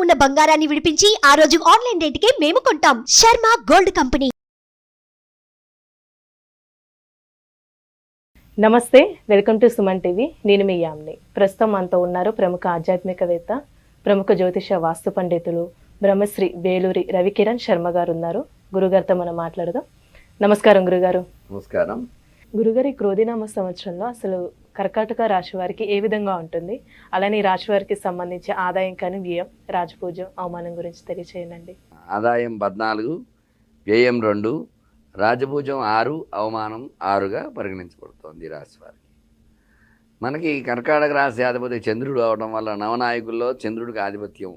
ఉన్న బంగారాన్ని విడిపించి ఆ రోజు ఆన్లైన్ రేటుకే మేము కొంటాం. Sharma gold company. నమస్తే వెల్కమ్ టు సుమన్ టీవీ. నేను మీ యామ్ని. ప్రస్తుతం మనతో ఉన్నారు ప్రముఖ ఆధ్యాత్మికవేత్త ప్రముఖ జ్యోతిష వాస్తు పండితులు బ్రహ్మశ్రీ వేలూరి రవికిరణ్ శర్మ గారు ఉన్నారు. గురుగారితో మనం మాట్లాడదాం. నమస్కారం గురుగారు. నమస్కారం. గురుగారి క్రోధినామ సంవత్సరంలో అసలు కర్కాటక రాశి వారికి ఏ విధంగా ఉంటుంది? అలానే ఈ రాశి వారికి సంబంధించి ఆదాయం కానీ వ్యయం రాజపూజ అవమానం గురించి తెలియచేయండి ఆదాయం పద్నాలుగు వ్యయం రెండు రాజభూజం ఆరు అవమానం ఆరుగా పరిగణించబడుతోంది ఈ రాశి వారికి. మనకి కర్కాటక రాశి అధిపతి చంద్రుడు అవడం వల్ల నవనాయకుల్లో చంద్రుడికి ఆధిపత్యం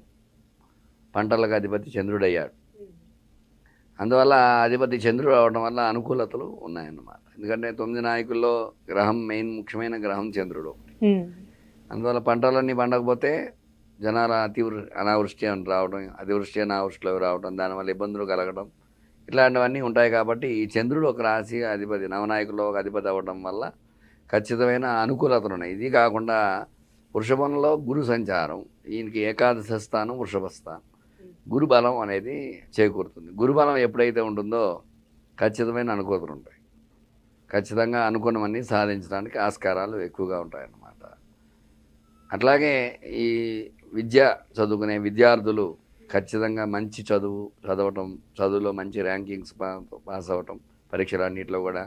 పంటలకు అధిపతి చంద్రుడయ్యాడు. అందువల్ల అధిపతి చంద్రుడు అవడం వల్ల అనుకూలతలు ఉన్నాయన్నమాట. ఎందుకంటే తొమ్మిది నాయకుల్లో గ్రహం మెయిన్ ముఖ్యమైన గ్రహం చంద్రుడు. అందువల్ల పంటలన్నీ పండకపోతే జనాల అతివృ అనావృష్టి అని రావడం అతివృష్టి అనావృష్టిలో రావడం దానివల్ల ఇబ్బందులు కలగడం ఇట్లాంటివన్నీ ఉంటాయి కాబట్టి ఈ చంద్రుడు ఒక రాశి అధిపతి నవనాయకుల్లో ఒక అధిపతి అవ్వడం వల్ల ఖచ్చితమైన అనుకూలతలు ఉన్నాయి. ఇది కాకుండా వృషభంలో గురు సంచారం ఈయనకి ఏకాదశ స్థానం వృషభ స్థానం. గురు బలం అనేది చేకూరుతుంది. గురు బలం ఎప్పుడైతే ఉంటుందో ఖచ్చితమైన అనుకూలతలు ఉంటాయి. ఖచ్చితంగా అనుకున్నవన్నీ సాధించడానికి ఆస్కారాలు ఎక్కువగా ఉంటాయన్నమాట. అట్లాగే ఈ విద్య చదువుకునే విద్యార్థులు ఖచ్చితంగా మంచి చదువు చదవటం చదువులో మంచి ర్యాంకింగ్స్ పా పాస్ అవ్వటం పరీక్షలు అన్నింటిలో కూడా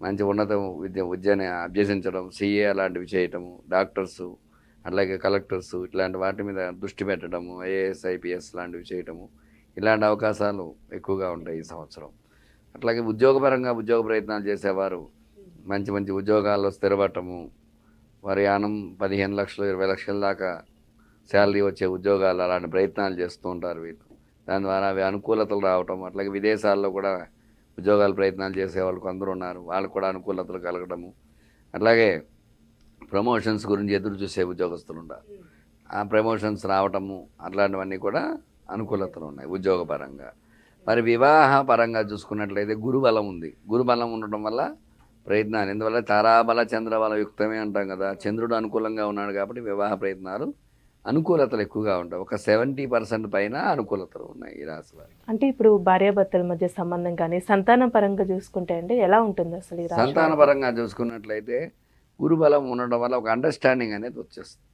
మంచి ఉన్నత విద్య విద్యని అభ్యసించడం సిఏ అలాంటివి చేయటము డాక్టర్సు అట్లాగే కలెక్టర్స్ ఇట్లాంటి వాటి మీద దృష్టి పెట్టడము ఐఏఎస్ ఐపీఎస్ లాంటివి చేయటము ఇలాంటి అవకాశాలు ఎక్కువగా ఉంటాయి ఈ సంవత్సరం. అట్లాగే ఉద్యోగపరంగా ఉద్యోగ ప్రయత్నాలు చేసేవారు. మంచి మంచి ఉద్యోగాల్లో స్థిరపడటము వారి యానం పదిహేను లక్షలు ఇరవై లక్షల దాకా శాలరీ వచ్చే ఉద్యోగాలు అలాంటి ప్రయత్నాలు చేస్తూ ఉంటారు వీళ్ళు. దాని ద్వారా అవి అనుకూలతలు రావటం అట్లాగే విదేశాల్లో కూడా ఉద్యోగాల ప్రయత్నాలు చేసే వాళ్ళు కొందరు ఉన్నారు. వాళ్ళకు కూడా అనుకూలతలు కలగడము అట్లాగే ప్రమోషన్స్ గురించి ఎదురు చూసే ఉద్యోగస్తులు ఉన్నారు ఆ ప్రమోషన్స్ రావటము అట్లాంటివన్నీ కూడా అనుకూలతలు ఉన్నాయి ఉద్యోగపరంగా. మరి వివాహ పరంగా చూసుకున్నట్లయితే గురుబలం ఉంది. గురుబలం ఉండటం వల్ల ప్రయత్నాలు. ఎందువల్ల? తారాబల చంద్రబల యుక్తమే అంటాం కదా. చంద్రుడు అనుకూలంగా ఉన్నాడు కాబట్టి వివాహ ప్రయత్నాలు అనుకూలతలు ఎక్కువగా ఉంటాయి. ఒక సెవెంటీ పర్సెంట్ పైన అనుకూలతలు ఉన్నాయి ఈ రాశి వారికి. అంటే ఇప్పుడు భార్యాభర్తల మధ్య సంబంధం కానీ సంతానం పరంగా చూసుకుంటే అండి ఎలా ఉంటుంది అసలు సంతాన? పరంగా చూసుకున్నట్లయితే గురుబలం ఉండడం వల్ల ఒక అండర్స్టాండింగ్ అనేది వచ్చేస్తుంది.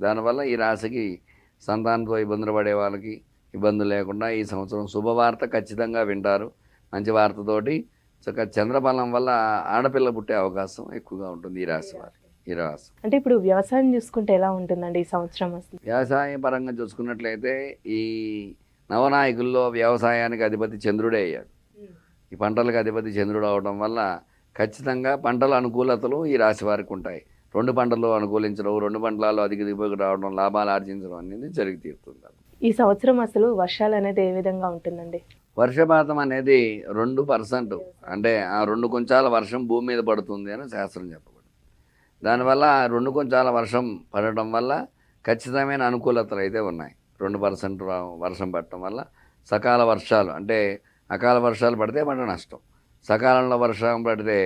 దానివల్ల ఈ రాశికి సంతానంతో ఇబ్బందులు పడే వాళ్ళకి ఇబ్బందులు లేకుండా ఈ సంవత్సరం శుభవార్త ఖచ్చితంగా వింటారు. మంచి వార్తతోటి చక్కగా చంద్రబలం వల్ల ఆడపిల్ల పుట్టే అవకాశం ఎక్కువగా ఉంటుంది ఈ రాశి వారికి ఈ రాశి. అంటే ఇప్పుడు వ్యవసాయం చూసుకుంటే ఎలా ఉంటుందండి ఈ సంవత్సరం అసలు? వ్యవసాయ పరంగా చూసుకున్నట్లయితే ఈ నవనాయకుల్లో వ్యవసాయానికి అధిపతి చంద్రుడే అయ్యాడు. ఈ పంటలకు అధిపతి చంద్రుడు అవడం వల్ల ఖచ్చితంగా పంటల అనుకూలతలు ఈ రాశి వారికి ఉంటాయి. రెండు పంటలు అనుకూలించడం రెండు పంటలలో అధిక దిగుబడి రావడం లాభాలు ఆర్జించడం అనేది జరిగి తీరుతుంది. ఈ సంవత్సరం అసలు వర్షాలు అనేది ఏ విధంగా ఉంటుందండి? వర్షపాతం అనేది రెండు పర్సెంట్. అంటే ఆ రెండు కొంచాల వర్షం భూమి మీద పడుతుంది అని శాస్త్రం చెప్పబడింది దానివల్ల ఆ రెండు కొంచాల వర్షం పడటం వల్ల ఖచ్చితమైన అనుకూలతలు అయితే ఉన్నాయి. రెండు పర్సెంట్ వర్షం పడటం వల్ల సకాల వర్షాలు అంటే అకాల వర్షాలు పడితే పంట నష్టం. సకాలంలో వర్షం పడితే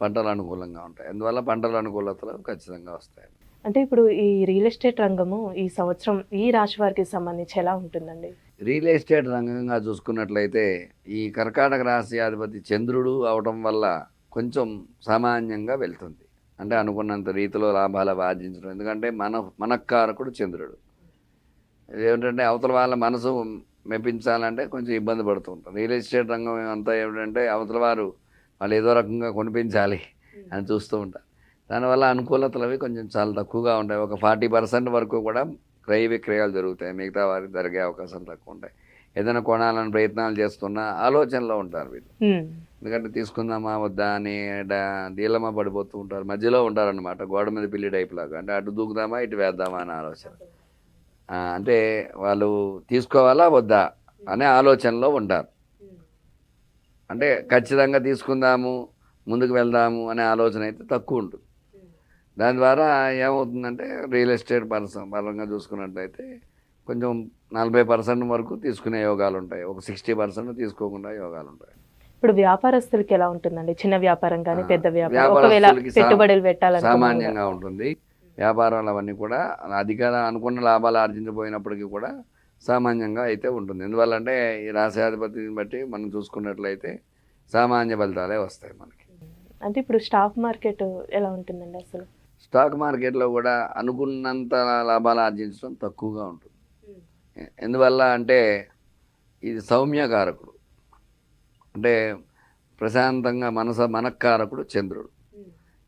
పంటలు అనుకూలంగా ఉంటాయి. అందువల్ల పంటల అనుకూలతలు ఖచ్చితంగా వస్తాయి. అంటే ఇప్పుడు ఈ రియల్ ఎస్టేట్ రంగము ఈ సంవత్సరం ఈ రాశి వారికి సంబంధించి ఎలా ఉంటుందండి? రియల్ ఎస్టేట్ రంగంగా చూసుకున్నట్లయితే ఈ కర్కాటక రాశి అధిపతి చంద్రుడు అవడం వల్ల కొంచెం సామాన్యంగా వెళ్తుంది. అంటే అనుకున్నంత రీతిలో లాభాలు ఆర్జించడం. ఎందుకంటే మన మనకారకుడు చంద్రుడు. ఏమిటంటే అవతల వాళ్ళ మనసు మెప్పించాలంటే కొంచెం ఇబ్బంది పడుతూ ఉంటారు రియల్ ఎస్టేట్ రంగం అంతా ఏమిటంటే అవతల వారు వాళ్ళు ఏదో రకంగా కొనిపించాలి అని చూస్తూ ఉంటారు. దానివల్ల అనుకూలతలు అవి కొంచెం చాలా తక్కువగా ఉంటాయి. ఒక ఫార్టీ పర్సెంట్ వరకు కూడా క్రయ విక్రయాలు జరుగుతాయి. మిగతా వారికి జరిగే అవకాశాలు తక్కువ ఉంటాయి. ఏదైనా కొనాలని ప్రయత్నాలు చేస్తున్నా ఆలోచనలో ఉంటారు వీళ్ళు. ఎందుకంటే తీసుకుందామా వద్దా అని డా- డీలమా పడిపోతూ ఉంటారు. మధ్యలో ఉంటారన్నమాట. గోడ మీద పిల్లి టైప్ లాగా. అంటే అటు దూకుదామా ఇటు వేద్దామా అనే ఆలోచన. అంటే వాళ్ళు తీసుకోవాలా వద్దా అనే ఆలోచనలో ఉంటారు. అంటే ఖచ్చితంగా తీసుకుందాము ముందుకు వెళ్దాము అనే ఆలోచన అయితే తక్కువ ఉంటుంది. దాని ద్వారా ఏమవుతుందంటే రియల్ ఎస్టేట్ పర్సన్ పరంగా చూసుకున్నట్లయితే కొంచెం నలభై పర్సెంట్ వరకు తీసుకునే యోగాలు ఉంటాయి. ఒక సిక్స్టీ పర్సెంట్ తీసుకోకుండా యోగాలు ఉంటాయి. ఇప్పుడు వ్యాపారస్తులకి ఎలా ఉంటుందండి? చిన్న వ్యాపారం కానీ పెద్ద వ్యాపారం పెట్టుబడులు పెట్టాలనుకున్నా కూడా. సామాన్యంగా ఉంటుంది. వ్యాపారాలు అవన్నీ కూడా అధిక అనుకున్న లాభాలు ఆర్జించబోయినప్పటికీ కూడా సామాన్యంగా అయితే ఉంటుంది. ఎందువల్లంటే ఈ రాశాధిపతిని బట్టి మనం చూసుకున్నట్లయితే సామాన్య ఫలితాలే వస్తాయి మనకి. అంటే ఇప్పుడు స్టాక్ మార్కెట్ ఎలా ఉంటుందండి అసలు? స్టాక్ మార్కెట్లో కూడా అనుకున్నంత లాభాలు ఆర్జించడం తక్కువగా ఉంటుంది. ఎందువల్ల అంటే ఇది సౌమ్యకారకుడు. అంటే ప్రశాంతంగా మనస మనక్కారకుడు చంద్రుడు.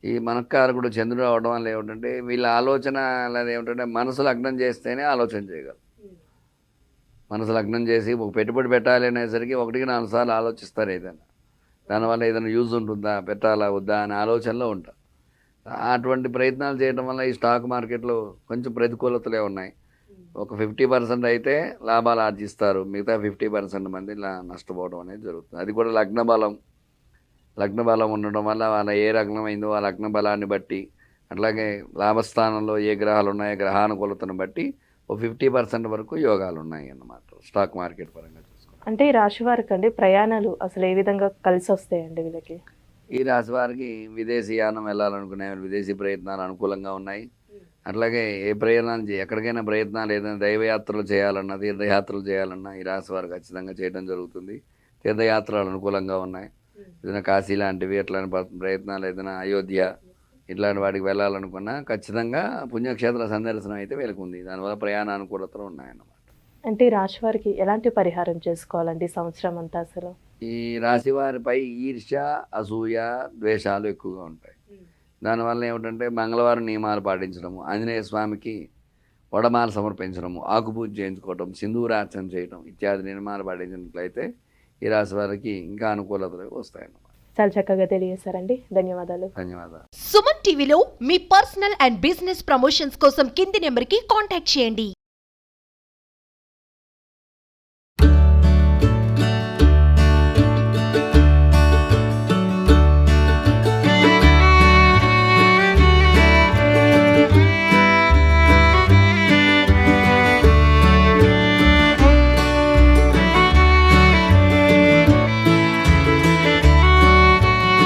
ఈ మనక్కారకుడు చంద్రుడు అవడం వల్ల ఏమిటంటే వీళ్ళ ఆలోచన అనేది ఏమిటంటే మనసు లగ్నం చేస్తేనే ఆలోచన చేయగలరు మనసు లగ్నం చేసి ఒక పెట్టుబడి పెట్టాలి అనేసరికి ఒకటికి నాలుగు సార్లు ఆలోచిస్తారు ఏదైనా. దానివల్ల ఏదైనా యూజ్ ఉంటుందా పెట్టాలా వద్దా అనే ఆలోచనలో ఉంటారు. అటువంటి ప్రయత్నాలు చేయడం వల్ల ఈ స్టాక్ మార్కెట్లో కొంచెం ప్రతికూలతలే ఉన్నాయి. ఒక ఫిఫ్టీ పర్సెంట్ అయితే లాభాలు ఆర్జిస్తారు. మిగతా ఫిఫ్టీ పర్సెంట్ మంది ఇలా నష్టపోవడం అనేది జరుగుతుంది. అది కూడా లగ్న బలం. లగ్న బలం ఉండడం వల్ల వాళ్ళ ఏ రగ్నమైందో ఆ లగ్న బలాన్ని బట్టి అట్లాగే లాభస్థానంలో ఏ గ్రహాలు ఉన్నాయో గ్రహానుకూలతను బట్టి ఓ ఫిఫ్టీ పర్సెంట్ వరకు యోగాలు ఉన్నాయి అన్నమాట. స్టాక్ మార్కెట్ పరంగా చూసుకుంటే. అంటే ఈ రాశి వారికి అండి ప్రయాణాలు అసలు ఏ విధంగా కలిసి వస్తాయండి వీళ్ళకి? ఈ రాశి వారికి విదేశీ యానం వెళ్ళాలనుకునే విదేశీ ప్రయత్నాలు అనుకూలంగా ఉన్నాయి. అట్లాగే ఏ ప్రయాణాలు ఎక్కడికైనా ప్రయత్నాలు ఏదైనా దైవయాత్రలు చేయాలన్నా తీర్థయాత్రలు చేయాలన్నా ఈ రాశి వారు ఖచ్చితంగా చేయడం జరుగుతుంది. తీర్థయాత్రలు అనుకూలంగా ఉన్నాయి. ఏదైనా కాశీ లాంటివి ఎట్లాంటి ప్రయత్నాలు ఏదైనా అయోధ్య ఇట్లాంటి వాటికి వెళ్ళాలనుకున్నా ఖచ్చితంగా పుణ్యక్షేత్ర సందర్శనం అయితే వెలుకుంది దానివల్ల ప్రయాణ అనుకూలతలు ఉన్నాయన్నమాట. అంటే ఈ రాశి వారికి ఎలాంటి పరిహారం చేసుకోవాలండి సంవత్సరం అంతా అసలు? ఈ రాశి వారిపై ఈర్ష్య అసూయ ద్వేషాలు ఎక్కువగా ఉంటాయి. దానివల్ల ఏమిటంటే మంగళవారం నియమాలు పాటించడము ఆంజనేయ స్వామికి వడమాల సమర్పించడము ఆకుపూజ చేయించుకోవటం సింధూరార్చన చేయటం ఇత్యాది నియమాలు పాటించినట్లయితే ఈ రాశి వారికి ఇంకా అనుకూలతలు వస్తాయన్నమాట చాలా చక్కగా తెలియజేశారండి. ధన్యవాదాలు. ధన్యవాదాలు. సుమన్ టీవీలో మీ పర్సనల్ అండ్ బిజినెస్ ప్రమోషన్స్ కోసం కింది నెంబర్కి కాంటాక్ట్ చేయండి.